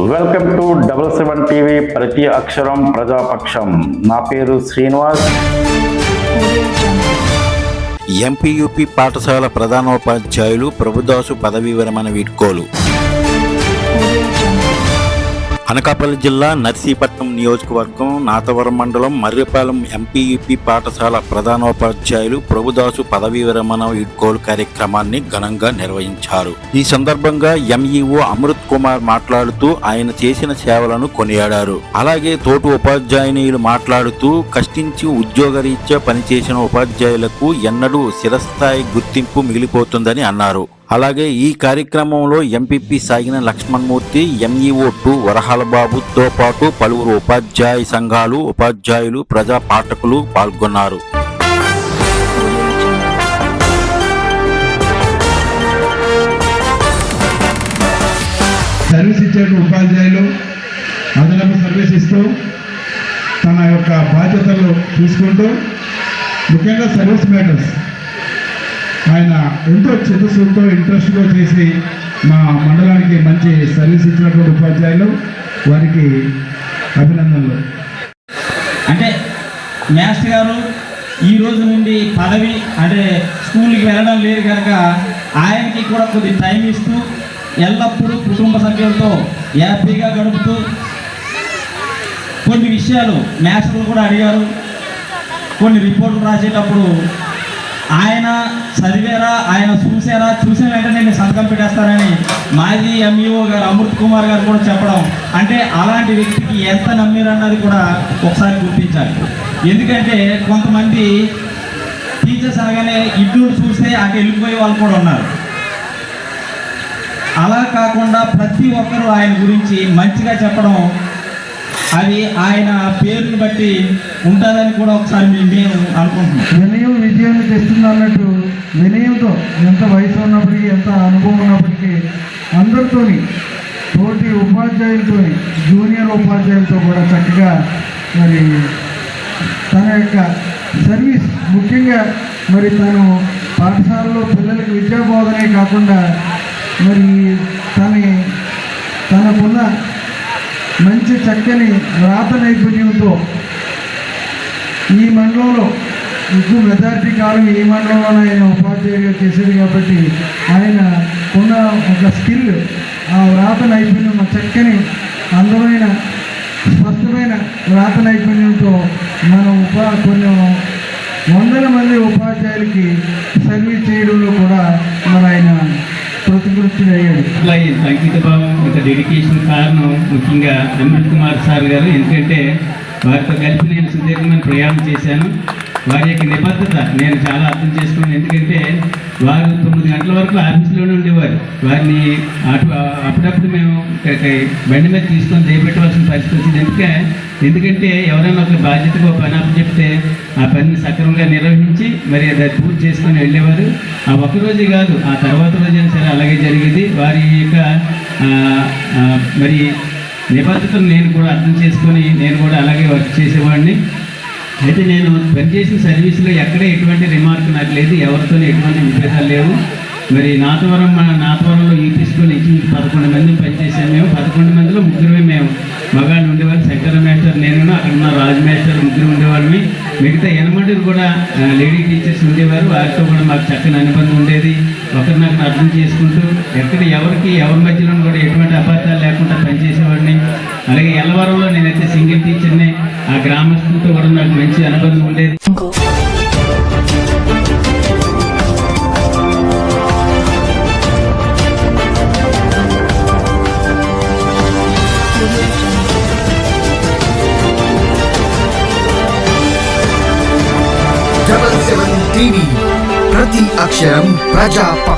Welcome to double seven TV ప్రతి అక్షరం ప్రజాపక్షం. నా పేరు శ్రీనివాస్. ఎంపీయూపీ పాఠశాల ప్రధానోపాధ్యాయులు ప్రభుదాసు పదవీ విరమణ వీడ్కోలు. అనకాపల్లి జిల్లా నర్సీపట్నం నియోజకవర్గం నాతవరం మండలం మర్రిపాలెం ఎంపీయూపీ పాఠశాల ప్రధానోపాధ్యాయులు ప్రభుదాసు పదవీ విరమణ ఇడ్కోలు కార్యక్రమాన్ని ఘనంగా నిర్వహించారు. ఈ సందర్భంగా ఎంఈఓ అమృత్ కుమార్ మాట్లాడుతూ ఆయన చేసిన సేవలను కొనియాడారు. అలాగే తోటి ఉపాధ్యాయునిలు మాట్లాడుతూ కష్టించి ఉద్యోగరీత్యా పనిచేసిన ఉపాధ్యాయులకు ఎన్నడూ శిరస్థాయి గుర్తింపు మిగిలిపోతుందని అన్నారు. అలాగే ఈ కార్యక్రమంలో ఎంపీపీ సాగిన లక్ష్మణ్మూర్తి ఎంఈఓ టూ వరహాలబాబుతో పాటు పలువురు ఉపాధ్యాయ సంఘాలు ఉపాధ్యాయులు ప్రజా పాఠకులు పాల్గొన్నారు. సర్వీస్ ఇచ్చేటువంటి ఉపాధ్యాయులు అదనపు సర్వీస్ ఇస్తూ తన యొక్క బాధ్యతలు తీసుకుంటూ ముఖ్యంగా సర్వీస్ మ్యాటర్స్. ఆయన ఎంతో చిత్తశుద్ధితో ఇంట్రెస్ట్గా చేసి మా మండలానికి మంచి సర్వీస్ ఇచ్చినటువంటి ఉపాధ్యాయులు. వారికి అభినందనలు. అంటే మాస్టర్ గారు ఈ రోజు నుండి పదవి అంటే స్కూల్కి వెళ్ళడం లేదు కనుక ఆయనకి కూడా కొద్ది టైం ఇస్తూ ఎల్లప్పుడూ కుటుంబ సభ్యులతో హ్యాపీగా గడుపుతూ కొన్ని విషయాలు మ్యాథ్స్లో కూడా అడిగారు. కొన్ని రిపోర్టులు రాసేటప్పుడు ఆయన చదివారా ఆయన చూసారా చూసిన వెంటనే నేను సంతకం పెట్టేస్తానని మాజీ ఎంఈఓ గారు అమృత్ కుమార్ గారు కూడా చెప్పడం. అంటే అలాంటి వ్యక్తికి ఎంత నమ్మిరన్నది కూడా ఒకసారి గుర్తించాలి. ఎందుకంటే కొంతమంది టీచర్స్ అనగానే ఇడ్లు చూస్తే అటు వెళ్ళిపోయే వాళ్ళు కూడా ఉన్నారు. అలా కాకుండా ప్రతి ఒక్కరూ ఆయన గురించి మంచిగా చెప్పడం అది ఆయన పేరుని బట్టి ఉంటుందని కూడా ఒకసారి మేము అనుకుంటున్నాం. వినయం విజయాన్ని తెస్తుంది అన్నట్టు వినయంతో ఎంత వయసు ఉన్నప్పటికీ ఎంత అనుభవం ఉన్నప్పటికీ అందరితోని తోటి ఉపాధ్యాయులతో జూనియర్ ఉపాధ్యాయులతో కూడా చక్కగా మరి తన యొక్క సర్వీస్ ముఖ్యంగా మరి తను పాఠశాలలో పిల్లలకి విద్యా బోధనే కాకుండా మరి తన తనకున్న మంచి చక్కని రాత నైపుణ్యంతో ఈ మండలంలో ఎక్కువ మెజార్టీ కాలం ఈ మండలంలో ఆయన ఉపాధ్యాయుడిగా చేసేది కాబట్టి ఆయన ఉన్న ఒక స్కిల్ ఆ వ్రాత నైపుణ్యం ఆ చక్కని అందమైన స్పష్టమైన వ్రాత నైపుణ్యంతో మనం ఉపా కొన్ని వందల మంది ఉపాధ్యాయులకి సర్వీస్ చేయడంలో కూడా అట్లా ఈ సంగీత భావం ఇంత డెడికేషన్ కారణం ముఖ్యంగా అమృత్ కుమార్ సార్ గారు. ఎందుకంటే వారితో కలిసి నేను సుదీర్ఘమైన ప్రయాణం చేశాను. వారి యొక్క నిబద్ధత నేను చాలా అర్థం చేసుకున్నాను. ఎందుకంటే వారు తొమ్మిది గంటల వరకు ఆఫీస్లోనే ఉండేవారు. వారిని అటు అప్పుడప్పుడు మేము బండి మీద తీసుకొని చేపెట్టవలసిన పరిస్థితి వచ్చింది. ఎందుకే? ఎందుకంటే ఎవరైనా ఒక బాధ్యతగా పని పని చెప్తే ఆ పనిని సక్రమంగా నిర్వహించి మరి అది పూర్తి చేసుకొని వెళ్ళేవారు. ఆ ఒక్క కాదు ఆ తర్వాత రోజైనా సరే అలాగే జరిగేది. వారి యొక్క మరి నిబద్ధతను నేను కూడా అర్థం చేసుకొని నేను కూడా అలాగే వర్క్ చేసేవాడిని. అయితే నేను పనిచేసిన సర్వీస్లో ఎక్కడ ఎటువంటి రిమార్క్ నాకు లేదు ఎవరితో ఎటువంటి విభేదాలు లేవు. మరి నాతవరం మన నాతవరంలో ఈ తీసుకొని నుంచి పదకొండు మంది పనిచేసాము మేము పదకొండు మందిలో ముగ్గురమే మేము మగాళ్ళు ఉండేవాళ్ళు శంకర మేస్టర్ నేను అక్కడ ఉన్న రాజు మేస్టర్ ముగ్గురు ఉండేవాళ్ళమి మిగతా ఎనమండులు కూడా లేడీ టీచర్స్ ఉండేవారు. వారితో కూడా మాకు చక్కని అనుబంధం ఉండేది. ఒకరినొకరు అర్థం చేసుకుంటూ ఎక్కడ ఎవరికి ఎవరి మధ్యలో కూడా ఎటువంటి అబద్ధాలు లేకుండా పనిచేసేవాడిని. అలాగే ఎల్లవరంలో నేనైతే సింగిల్ టీచర్ని ఆ గ్రామస్తులతో కూడా నాకు మంచి అనుబంధం ఉండేది. డబల్ సెవెన్ టీవీ ప్రతి అక్షరం ప్రజాపక్ష